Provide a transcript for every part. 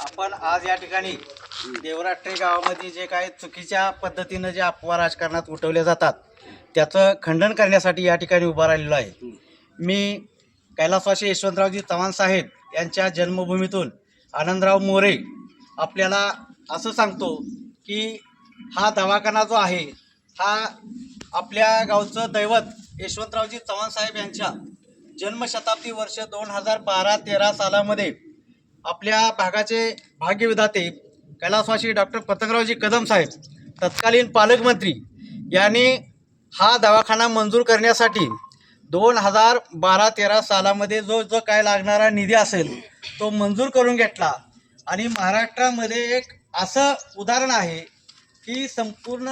आपण आज या ठिकाणी देवराष्ट्रे गावामध्ये जे काही चुकीच्या पद्धतीनं जे अफवा राजकारणात उठवल्या जातात त्याचं खंडन करण्यासाठी या ठिकाणी उभा राहिलेलो आहे. मी कैलासवासी यशवंतरावजी चव्हाण साहेब यांच्या जन्मभूमीतून आनंदराव मोरे आपल्याला असं सांगतो की हा दवाखाना जो आहे हा आपल्या गावचं दैवत यशवंतरावजी चव्हाण साहेब यांच्या जन्मशताब्दी वर्ष दोन हजार बारा तेरा सालामध्ये आपल्या भागाचे भाग्यविधाते कैलासवासी डॉक्टर पतंगरावजी कदम साहेब तत्कालीन पालकमंत्री यांनी हा दवाखाना मंजूर करण्यासाठी दोन हजार बारा तेरा सालामध्ये जो जो काय लागणारा निधी असेल तो मंजूर करून घेतला. आणि महाराष्ट्रामध्ये एक असं उदाहरण आहे की संपूर्ण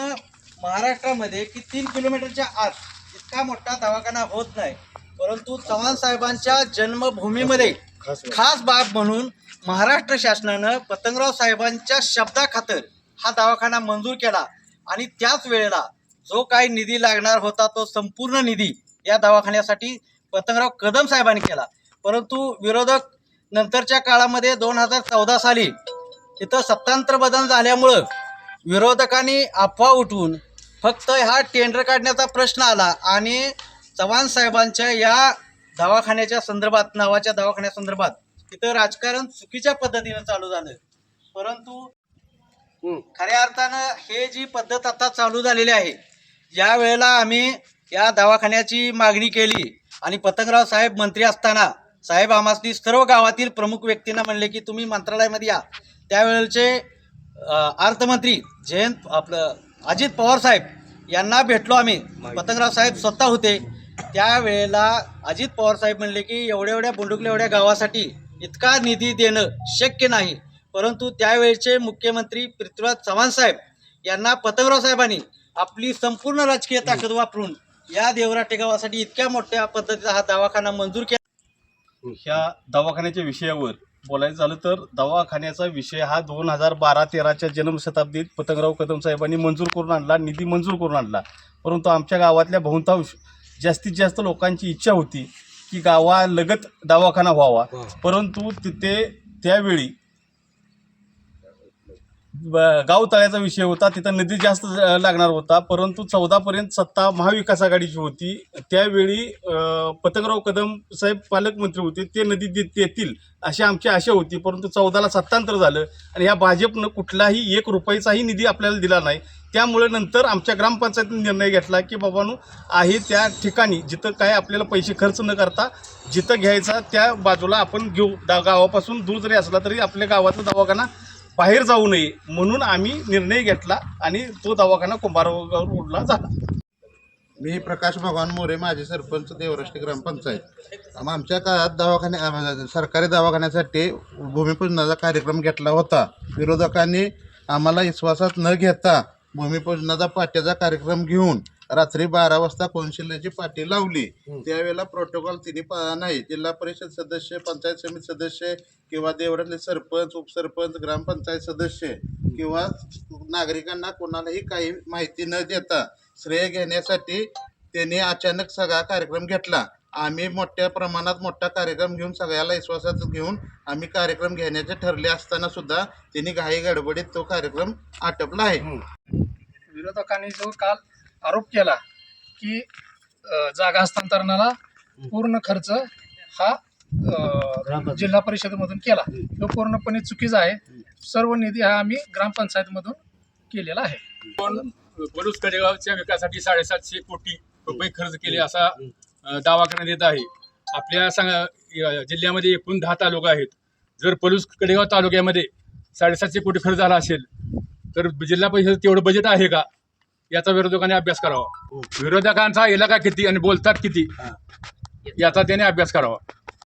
महाराष्ट्रामध्ये की तीन किलोमीटरच्या आत इतका मोठा दवाखाना होत नाही. परंतु चव्हाण साहेबांच्या जन्मभूमीमध्ये खास बाब म्हणून महाराष्ट्र शासनानं पतंगराव साहेबांच्या शब्दाखातर हा दवाखाना मंजूर केला आणि त्याच वेळेला जो काही निधी लागणार होता तो संपूर्ण निधी या दवाखान्यासाठी पतंगराव कदम साहेबांनी केला. परंतु विरोधक नंतरच्या काळामध्ये दोन हजार चौदा साली इथं सत्तांतर बदल झाल्यामुळं विरोधकांनी अफवा उठवून फक्त हा टेंडर काढण्याचा प्रश्न आला आणि चव्हाण साहेबांच्या या दवाखान्याच्या संदर्भात नावाच्या दवाखान्यासंदर्भात तिथं राजकारण चुकीच्या पद्धतीनं चालू झालं परंतु खऱ्या अर्थानं हे जी पद्धत आता चालू झालेली आहे ज्या वेळेला आम्ही या दवाखान्याची मागणी केली आणि पतंगराव साहेब मंत्री असताना साहेब आम्हासनी सर्व गावातील प्रमुख व्यक्तींना म्हणले की तुम्ही मंत्रालयामध्ये या. त्यावेळेचे अर्थमंत्री जयंत आपलं अजित पवार साहेब यांना भेटलो आम्ही. पतंगराव साहेब स्वतः होते. त्यावेळेला अजित पवार साहेब म्हणले की एवढ्या एवढ्या बुंडुकल्या एवढ्या गावासाठी इतका निधी देणं शक्य नाही. परंतु त्यावेळेचे मुख्यमंत्री पृथ्वीराज चव्हाण साहेब यांना पतंगराव साहेबांनी आपली संपूर्ण राजकीय ताकद वापरून या देवराटे गावासाठी इतक्या मोठ्या पद्धतीचा हा दवाखाना मंजूर केला. ह्या दवाखान्याच्या विषयावर बोलायचं झालं तर दवाखान्याचा विषय हा दोन हजार बारा तेराच्या जन्मशताब्दीत पतंगराव कदम साहेबांनी मंजूर करून आणला निधी मंजूर करून आणला. परंतु आमच्या गावातल्या बहुतांश जास्तीत जास्त लोकांची इच्छा होती की गावालगत दवाखाना व्हावा. परंतु तिथे त्यावेळी गाव तळ्याचा विषय होता तिथं निधी जास्त लागणार होता. परंतु चौदापर्यंत सत्ता महाविकास आघाडीची होती. त्यावेळी पतंगराव कदम साहेब पालकमंत्री होते. ते निधी दे- देतील अशी आमची आशा होती. परंतु चौदाला सत्तांतर झालं आणि ह्या भाजपनं कुठलाही एक रुपयाचाही निधी आपल्याला दिला नाही. त्यामुळे नंतर आमच्या ग्रामपंचायतीने निर्णय घेतला की बाबांनो आहे त्या ठिकाणी जिथं काय आपल्याला पैसे खर्च न करता जिथं घ्यायचा त्या बाजूला आपण घेऊ. दा गावापासून दूर जरी असला तरी आपल्या गावातला दवाखाना बाहेर जाऊ नये म्हणून आम्ही निर्णय घेतला आणि तो दवाखाना कुंभारगाव रोडला झाला. मी प्रकाश भगवान मोरे माजी सरपंच देवराष्ट्र ग्रामपंचायत. आमच्या काळात दवाखाने सरकारी दवाखान्यासाठी भूमिपूजनाचा कार्यक्रम घेतला होता. विरोधकांनी आम्हाला विश्वासात न घेता भूमिपूजनाचा पाट्याचा कार्यक्रम घेऊन रात्री बारा वाजता कौन्सिलची पाटी लावली. त्यावेळेला प्रोटोकॉल तिने पा नाही जिल्हा परिषद सदस्य पंचायत समिती सदस्य किंवा देवरातले सरपंच उपसरपंच ग्रामपंचायत सदस्य किंवा नागरिकांना कोणालाही काही माहिती न देता श्रेय घेण्यासाठी त्यांनी अचानक सगळा कार्यक्रम घेतला. आम्ही मोठ्या प्रमाणात मोठा कार्यक्रम घेऊन सगळ्याला विश्वासात घेऊन आम्ही कार्यक्रम घेण्याचे ठरले असताना सुद्धा त्यांनी घाई गडबडीत तो कार्यक्रम आटपला आहे. विरोधकांनी जो काल आरोप केला की जागा हस्तांतरणाला पूर्ण खर्च हा जिल्हा परिषदेमधून केला. तो पूर्णपणे चुकीचा आहे. सर्व निधी हा आम्ही ग्रामपंचायतमधून केलेला आहे. पलूस कडेगावच्या विकासासाठी साडेसातशे कोटी रुपये खर्च केले असा दावा करण्यात येत आहे. आपल्या सांग या जिल्ह्यामध्ये एकूण दहा तालुका आहेत. जर पलूस कडेगाव तालुक्यामध्ये साडेसातशे कोटी खर्च झाला असेल तर जिल्हा परिषद तेवढं बजेट आहे का? याचा विरोधकांनी अभ्यास करावा. विरोधकांचा इलाका किती आणि बोलतात किती याचा त्याने अभ्यास करावा.